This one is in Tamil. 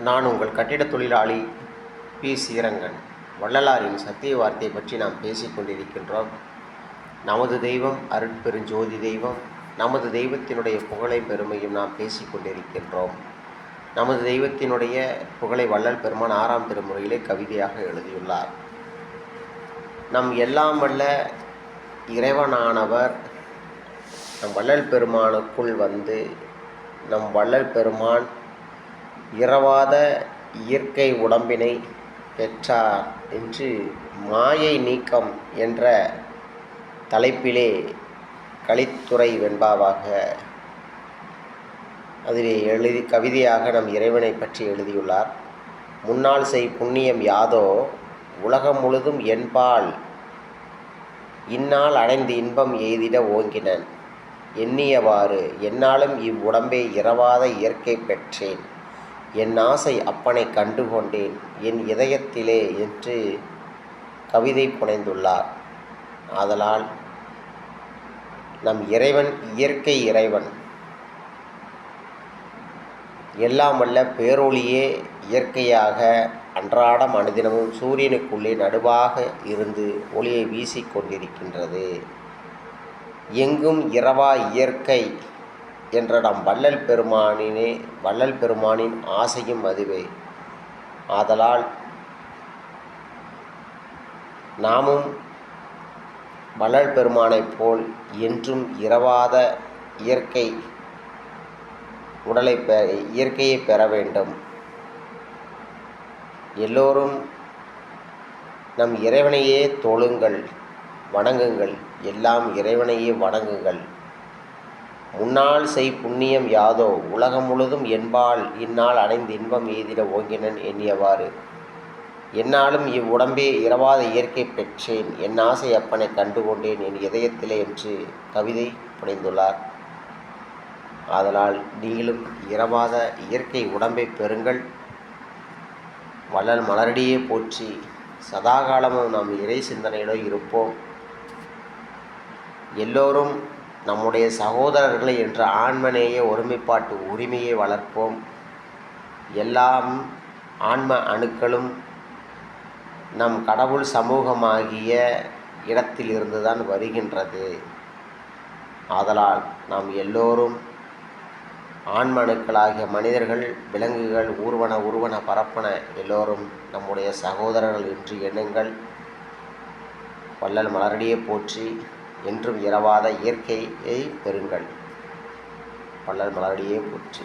நான் உங்கள் கட்டிடத் தொழிலாளி பி. ஸ்ரீரங்கன் வள்ளலாரின் சத்திய வார்த்தை பற்றி நாம் பேசிக்கொண்டிருக்கின்றோம் நமது தெய்வம் அருட்பெருஞ்சோதி தெய்வம் நமது தெய்வத்தினுடைய புகழை பெருமையும் நாம் பேசிக்கொண்டிருக்கின்றோம் நமது தெய்வத்தினுடைய புகழை வள்ளல் பெருமான் ஆறாம் திருமுறையிலே கவிதையாக எழுதியுள்ளார். நம் எல்லாம் வல்ல இறைவனானவர் நம் வள்ளல் பெருமானுக்குள் வந்து நம் வள்ளல் பெருமான் இரவாத இயற்கை உடம்பினை பெற்றார் என்று மாயை நீக்கம் என்ற தலைப்பிலே கலித்துறை வெண்பாவாக அதிலே எழுதி கவிதையாக நம் இறைவனை பற்றி எழுதியுள்ளார். முன்னால் செய் புண்ணியம் யாதோ உலகம் முழுதும் என்பால் இந்நாள் அடைந்து இன்பம் எய்திட ஓங்கினன். எண்ணியவாறு என்னாலும் இவ்வுடம்பே இரவாத இயற்கை பெற்றேன். என் ஆசை அப்பனை கண்டுகொண்டேன். என் இதயத்திலே என்று கவிதை புனைந்துள்ளார். ஆதலால் நம் இறைவன் இயற்கை இறைவன். எல்லாம் அல்ல பேரொளியே இயற்கையாக அன்றாடம் அனுதினமும் சூரியனுக்குள்ளே நடுவாக இருந்து ஒளியை வீசிக்கொண்டிருக்கின்றது எங்கும் இரவா இயற்கை என்றடம் வள்ளல் பெருமானினே வள்ளல் பெருமானின் ஆசையும் அதுவே. ஆதலால் நாமும் வள்ளல் பெருமானைப் போல் என்றும் இரவாத இயற்கை உடலை பெ இயற்கையை பெற வேண்டும். எல்லோரும் நம் இறைவனையே தொழுங்கள் வணங்குங்கள் எல்லாம் இறைவனையே வணங்குங்கள். முன்னால் செய் புண்ணியம் யாதோ? உலகம் முழுதும் என்பால் இந்நாள் அடைந்து இன்பம் எய்திட ஓங்கினன் எண்ணியவாறு. என்னாலும் இவ்வுடம்பே இரவாத இயற்கை பெற்றேன். என் ஆசை அப்பனை கண்டுகொண்டேன். என் இதயத்திலே என்று கவிதை புனைந்துள்ளார். ஆதலால் நீங்களும் இரவாத இயற்கை உடம்பை பெறுங்கள். வள்ளல் மலரடியே போற்றி சதாகாலமும் நாம் இறை சிந்தனையிடம் இருப்போம். எல்லோரும் நம்முடைய சகோதரர்களை என்ற ஆன்மநேய ஒருமைப்பாட்டு உரிமையை வளர்ப்போம். எல்லாம் ஆன்ம அணுக்களும் நம் கடவுள் சமூகமாகிய இடத்திலிருந்து தான் வருகின்றது. ஆதலால் நாம் எல்லோரும் ஆண்மணுக்களாகிய மனிதர்கள் விலங்குகள் ஊர்வன உருவன பரப்பன எல்லோரும் நம்முடைய சகோதரர்கள் என்று எண்ணுங்கள். வள்ளல் மலரடியே போற்றி என்றும் இரவாத இயற்கையை பெறுங்கள். பல்லர் மலரடியே போற்றி.